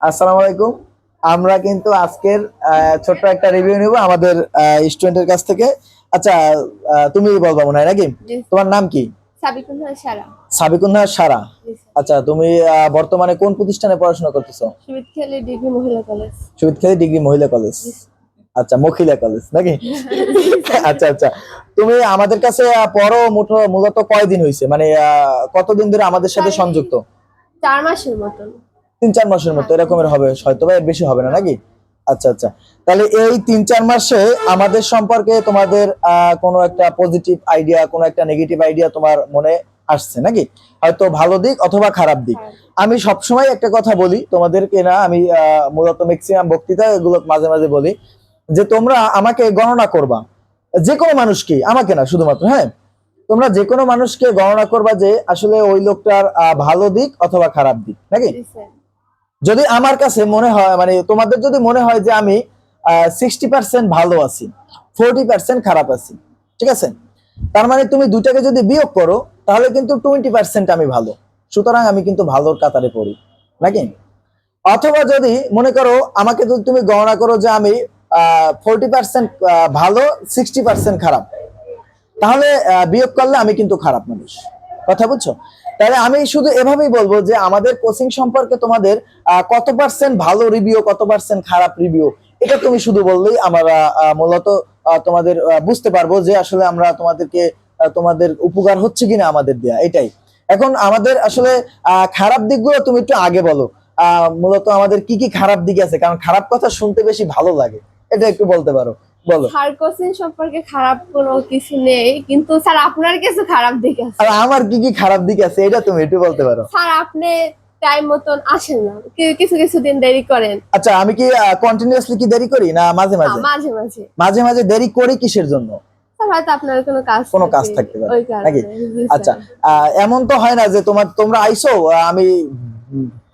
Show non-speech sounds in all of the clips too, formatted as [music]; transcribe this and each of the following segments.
আসসালামু আলাইকুম। আমরা কিন্তু আজকের ছোট্ট একটা রিভিউ নিব আমাদের স্টুডেন্টের কাছ থেকে। আচ্ছা তুমি বলবা মনে হয় নাকি? তোমার নাম কি? সাবিকুন্না সারা। আচ্ছা তুমি বর্তমানে কোন প্রতিষ্ঠানে পড়াশোনা করতেছো? সুবিধ খেলে ডিগ্রি মহিলা কলেজ। সুবিদখালী ডিগ্রি মহিলা কলেজ। আচ্ছা মহিলা কলেজ নাকি? আচ্ছা আচ্ছা। তুমি আমাদের কাছে পড়ো মুঠো- মূলত কয়দিন হয়েছে মানে কতদিন ধরে আমাদের সাথে সংযুক্ত? চার মাসের মতন। তিন চার মাসের মতো এরকমের হবে হয়তো বা বেশি হবে না নাকি? আচ্ছা আচ্ছা। তাহলে এই তিন চার মাসে আমাদের সম্পর্কে তোমাদের আহ, কোনো একটা পজিটিভ আইডিয়া কোনো একটা নেগেটিভ আইডিয়া তোমার মনে আসছে নাকি? হয়তো ভালো দিক অথবা খারাপ দিক। আমি সবসময় একটা কথা বলি তোমাদেরকে না আমি আহ, মূলত ম্যাক্সিমাম বক্তৃতা এগুলো মাঝে মাঝে বলি যে তোমরা আমাকে গণনা করবা। যে কোনো মানুষকে আমাকে না শুধুমাত্র হ্যাঁ? তোমরা যে কোনো মানুষকে গণনা করবা যে আসলে ওই লোকটার আহ, ভালো দিক অথবা খারাপ দিক নাকি? যদি আমার কাছে মনে হয় মানে তোমাদের যদি মনে হয় যে আমি সিক্সটি পার্সেন্ট ভালো আছি ফোরটি পার্সেন্ট খারাপ আছি, ঠিক আছে? তার মানে তুমি দুটাকে যদি বিয়োগ করো, তাহলে কিন্তু টোয়েন্টি পার্সেন্ট আমি ভালো। সুতরাং আমি কিন্তু ভালোর কাতারে পড়ি, নাকি? অথবা যদি মনে করো, আমাকে যদি তুমি গণনা করো যে আমি ফোরটি পার্সেন্ট ভালো সিক্সটি পার্সেন্ট খারাপ, তাহলে বিয়োগ করলে আমি কিন্তু খারাপ মানুষ। কথা বুঝছ? তাহলে আমি শুধু এভাবেই বলব যে আমাদের কোচিং সম্পর্কে তোমাদের কত পার্সেন্ট ভালো রিভিউ কত পার্সেন্ট খারাপ রিভিউ এটা তুমি শুধু বললেই আমরা মূলত তোমাদের বুঝতে পারব যে আসলে আমরা তোমাদেরকে তোমাদের উপকার হচ্ছে কিনা আমাদের দেয়া। এটাই। এখন আমাদের আসলে খারাপ দিকগুলো তুমি একটু আগে বলো। মূলত আমাদের কি কি খারাপ দিক আছে? কারণ খারাপ কথা শুনতে বেশি ভালো লাগে। এটা একটু বলতে পারো। বলো। কোচিং সম্পর্কে খারাপ কোনো কিছু নেই কিন্তু স্যার আপনার কিছু খারাপ দিক আছে। আর আমার কি কি খারাপ দিক আছে এটা তুমি একটু বলতে পারো। স্যার আপনি টাইম মতন আসেন না। কিছু কিছু দিন দেরি করেন। আচ্ছা আমি কি কন্টিনিউয়াসলি কি দেরি করি না মাঝে মাঝে? মাঝে মাঝে। মাঝে মাঝে দেরি করি কিসের জন্য? স্যার হয়তো আপনার কোনো কাজ কোনো কাজ থাকে, থাকতে পারে, নাকি? আচ্ছা এমন তো হয় না যে তোমার তোমরা আইসো আমি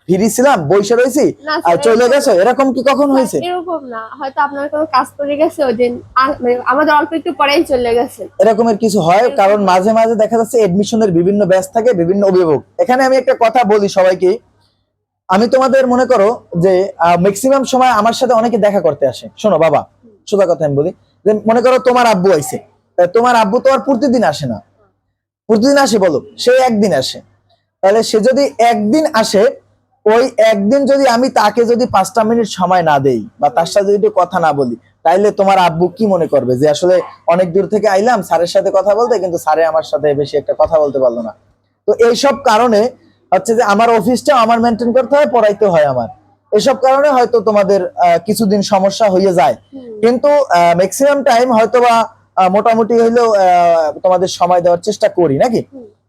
ফিরি ছিলাম বসে রয়েছি আর চলে গেছো। এরকম কি কখন হয়েছে? এরকম না। হয়তো আপনার কোনো কাজ পড়ে গেছে ওই দিন। মানে আমাদের অল্প একটু পরেই চলে গেছে। এরকমের কিছু হয়? কারণ মাঝে মাঝে দেখা যাচ্ছে এডমিশনের বিভিন্ন ব্যাচ থাকে বিভিন্ন অভিভাবক। এখানে আমি একটা কথা বলি সবাইকে। আমি তোমাদের মনে করো যে ম্যাক্সিমাম সময় আমার সাথে অনেকে দেখা করতে আসে। শোনো বাবা সোজা কথা আমি বলি। যে মনে করো তোমার আব্বু আইছে। তোমার আব্বু তো আর প্রতিদিন আসে না। প্রতিদিন আসে বলো সে একদিন আসে। তাহলে সে যদি একদিন আসে ওই একদিন যদি আমি তাকে যদি পাঁচটা মিনিট সময় না দেই বা তার সাথে যদি কথা না বলি তাইলে তোমার আব্বু কি মনে করবে? যে আসলে অনেক দূর থেকে আইলাম স্যারের সাথে কথা বলতে কিন্তু স্যারে আমার সাথে বেশি একটা কথা বলতে পারল না। তো এইসব কারণে হচ্ছে যে আমার অফিসটা আমার মেনটেন করতে হয় পড়াইতে হয় আমার। এসব কারণে হয়তো তোমাদের কিছুদিন সমস্যা হয়ে যায়। কিন্তু ম্যাক্সিমাম টাইম হয়তো বা মোটামুটি হইলেও আহ, তোমাদের সময় দেওয়ার চেষ্টা করি নাকি।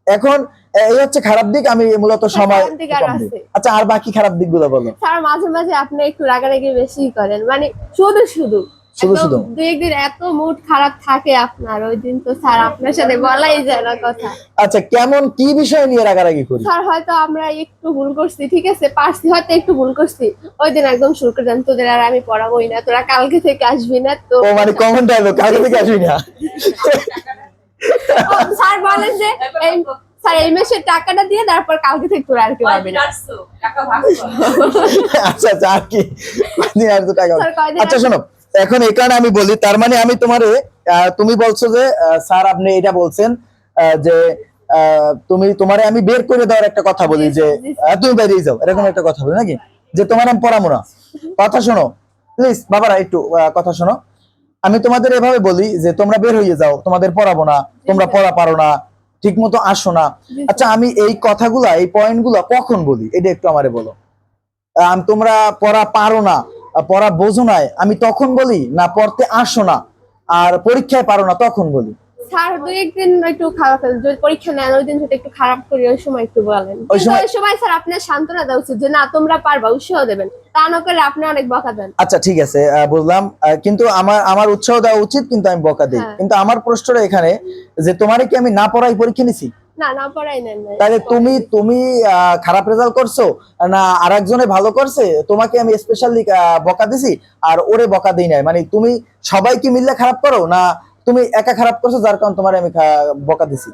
এখন এই হচ্ছে খারাপ দিক আমি মূলত সময় দিক আর আছে। আচ্ছা আর বাকি খারাপ দিকগুলো বলো। স্যার মাঝে মাঝে আপনি একটু রাগারাগি বেশি করেন। মানে শুধু শুধু। শুধু শুধু? দুই একদিন এত মুড খারাপ থাকে আপনার ওই দিন তো স্যার আপনার সাথে বলাই যায় না কথা। আচ্ছা কেমন কি বিষয় নিয়ে রাগারাগি করি? স্যার হয়তো আমরা একটু ভুল করছি ঠিক আছে? পারছি হয়তো একটু ভুল করছি। ওই দিন একদম শুরু করে দেন তোদের আর আমি পড়াবোই না তোরা কালকে থেকে আসবি না তো মানে কমন ডায়লগ কালকে থেকে আসবি না? [laughs] স্যার বলেন যে [laughs] এই স্যার এই মাসের টাকাটা দিয়ে তারপর কালকে থেকে তোরা আর কেউ পারবি না। টাকা ভাগ কর। [laughs] আচ্ছা আচ্ছা আর কি? কয়দিন আর তো টাকা আচ্ছা শোনো এখন এই কারণে আমি বলি তার মানে আমি তোমারে আহ, তুমি বলছো যে আহ, স্যার আপনি এটা বলছেন আহ, যে আহ, তুমি তোমারে আমি বের করে দেওয়ার একটা কথা বলি যে আহ, তুমি বেরিয়ে যাও এরকম একটা কথা বলি নাকি? যে তোমার আমি পড়াবো না কথা শোনো প্লিজ বাবারা একটু আহ, কথা শোনো। আমি তোমাদের এভাবে বলি যে তোমরা বের হয়ে যাও তোমাদের পড়াবো না তোমরা পড়া পারো না ঠিক মতো আসো না। আচ্ছা আমি এই কথাগুলা এই পয়েন্টগুলো কখন বলি? এটা একটু আমারে বলো। তোমরা পড়া পারো না পড়া বোঝো নাই আমি তখন বলি না পড়তে আসো না আর পরীক্ষায় পারো না তখন বলি। স্যার দুই একদিন একটু খারাপ যদি পরীক্ষা নেন ওই দিন যদি একটু খারাপ করি ওই সময় একটু বলেন। ওই সময়- স্যার আপনার সান্ত্বনা দেওয়া উচিত যে না তোমরা পারবা উৎসাহ দেবেন। তা না করে আপনি অনেক বকা দেন। আচ্ছা ঠিক আছে বুঝলাম। কিন্তু আমার আমার উৎসাহ দেওয়া উচিত কিন্তু আমি বকা দিই। হ্যাঁ। কিন্তু আমার প্রশ্নটা এখানে যে তোমারে কি আমি না পড়াই পরীক্ষা নিছি? না না পড়াই নেন তাহলে তুমি তুমি খারাপ রেজাল্ট করছ না আরেকজনে ভালো করছে? তোমাকে আমি স্পেশালি বকা দিছি আর ওরে বকা দিই নাই। মানে তুমি সবাই কি মিললে খারাপ করো না তুমি একা খারাপ করছ যার কারণে তোমার আমি বকা দিছি।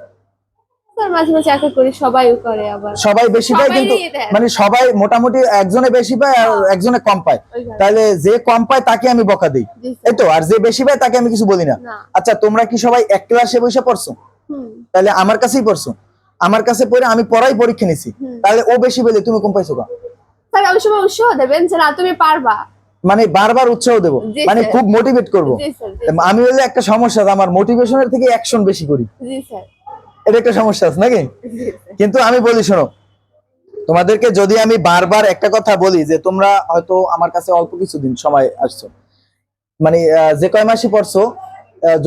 মাঝে মাঝে একা করি সবাইও করে আবার। সবাই বেশি পায় কিন্তু মানে সবাই মোটামুটি একজনে বেশি পায় আর একজনে কম পায়। তাহলে যে কম পায় তাকে আমি বকা দিই। জি স্যার। এই তো আর যে বেশি পায় তাকে আমি কিছু বলি না। আচ্ছা তোমরা কি সবাই এক ক্লাসে বসে পড়ছো? তাহলে আমার কাছেই পড়ছো। আমার কাছে পড়ে আমি পড়াই পরীক্ষা নিছি। তাহলে ও বেশি বলে তুমি কম পাইছো? স্যার ওই সময় উৎসাহ দেবেন যে না তুমি পারবা। মানে বারবার উৎসাহ দেবো। মানে খুব মোটিভেট করব। আমি হলে একটা সমস্যা আমার মোটিভেশনের থেকে অ্যাকশন বেশি করি। এটা একটা সমস্যা আছে নাকি? কিন্তু আমি বলি শোনো তোমাদেরকে যদি আমি বারবার একটা কথা বলি যে তোমরা হয়তো আমার কাছে অল্প কিছুদিন সময় আসছো মানে যে কয় মাসই পড়ছো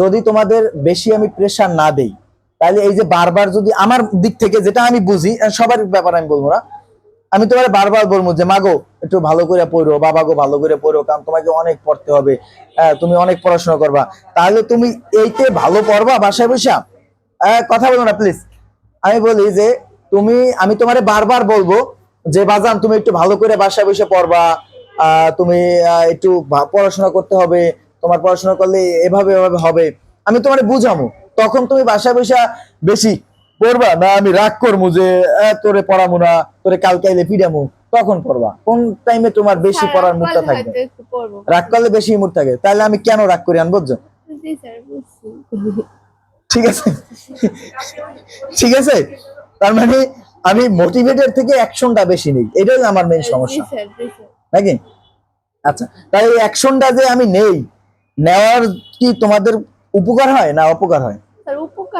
যদি তোমাদের বেশি আমি প্রেশার না দেই তাহলে এই যে বারবার যদি আমার দিক থেকে যেটা আমি বুঝি সবার ব্যাপারে আমি বলব না আমি তোমার বারবার বলব যে মাগো একটু ভালো করে পড়ো, বাবা গো, ভালো করে পড়ো, কারণ তোমাকে অনেক পড়তে হবে তুমি অনেক পড়াশোনা করবা। তাহলে তুমি এইতে ভালো পড়বা বাসায় বসা? কথা বলো না প্লিজ আমি বলি যে, তুমি, আমি তোমারে বারবার বলব যে, বাজান, তুমি একটু ভালো করে বাসায় বসে পড়বা তুমি একটু পড়াশোনা করতে হবে, তোমার পড়াশোনা করলে এভাবে এভাবে হবে। আমি তোমার বুঝামো, তখন তুমি বাসায় বসে বেশি পড়বা না আমি রাগ করব যে তোরে পড়ামু না তোরে কালকে আইলে পিডামু। তখন পড়বা কোন টাইমে তোমার বেশি পড়ার মুডটা থাকবে পড়ব। রাগ করলে বেশি মুড থাকে। তাহলে আমি কেন রাগ করি আন বুঝছ? জি স্যার বুঝছি। ঠিক আছে? ঠিক আছে? তার মানে আমি মোটিভেটেড থেকে অ্যাকশনটা বেশি নেই। এটাই আমার মেইন সমস্যা। নাকি? আচ্ছা তাই অ্যাকশনটা যে আমি নেই নেওয়ার কি তোমাদের উপকার হয় না অপকার হয়?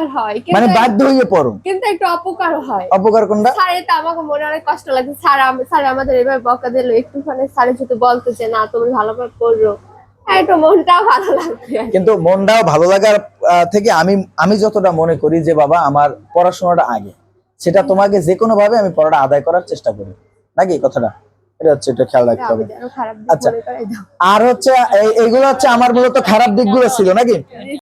উপকার হয়। মানে বাধ্য হয়ে পড়ো। কিন্তু একটু অপকার হয়। অপকার কোনটা? স্যার আমাকে মনে অনেক কষ্ট লাগে স্যার স্যার আমাদের এভাবে বকা দিল একটুখানি যদি বলতো যে না তুমি ভালোভাবে পড়ল একটু মনটাও ভালো লাগবে কিন্তু মনটাও ভালো লাগার থেকে আমি আমি যতটা মনে করি যে বাবা আমার পড়াশোনাটা আগে। সেটা তোমাকে যে কোনো ভাবে আমি পড়াটা আদায় করার চেষ্টা করি। নাকি কথাটা? এটা হচ্ছে এটা খেয়াল রাখতে হবে। আচ্ছা। আর হচ্ছে এই- এইগুলো হচ্ছে আমার মূলত খারাপ দিকগুলো ছিল নাকি? জি